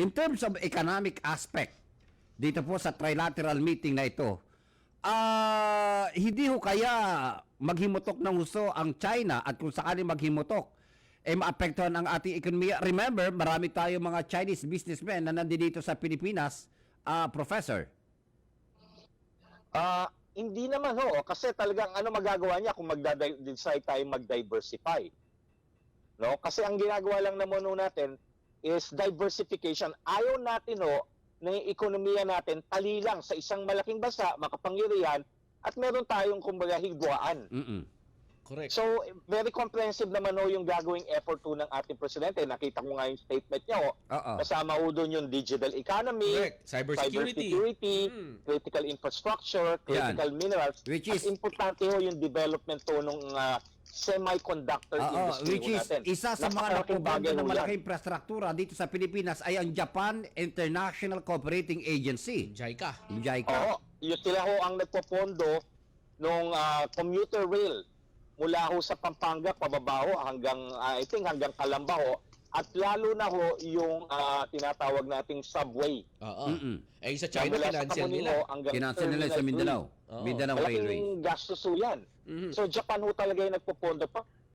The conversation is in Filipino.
In terms of economic aspect, dito po sa trilateral meeting na ito, ah hindi ho kaya maghimutok ng husto ang China at kung sakaling maghimutok, eh maapektuhan ang ating ekonomiya. Remember, marami tayo mga Chinese businessmen na nandito sa Pilipinas, ah Professor. Ah, hindi naman ho, kasi talagang ano magagawa niya kung magda-decide tayo mag-diversify. No? Kasi ang ginagawa lang naman natin is diversification. Ayaw natin ho na yung ekonomiya natin talilang sa isang malaking bansa, makapangyarihan, at meron tayong kumbaga higwaan. Mm-mm. Correct. So, very comprehensive naman ho yung gagawing effort ho ng ating presidente. Nakita ko nga yung statement niya ho. Oo. Kasama ho doon yung digital economy, Correct. Cybersecurity. cybersecurity, Mm. critical infrastructure, critical minerals. Which At is- importante ho yung development ho ng semiconductor Oo, industry which ho is natin. isa sa mga Napakalaking bagay ng ho yan. malaking infrastruktura dito sa Pilipinas ay ang Japan International Cooperating Agency, JICA. yung JICA. Oo, yun sila ho ang nagpopondo nung ah, commuter rail mula ho sa Pampanga pababa ho hanggang ah, I think hanggang Calamba ho at lalo na ho yung ah, tinatawag nating subway. Oo. Mm-mm. Eh, sa China, Kamuning nila. Kinansel nila sa Mindanao. Oo. Mindanao. Railway. Malaking gastos ho yan. Mhm. So Japan ho talaga yung nagpopondo pa.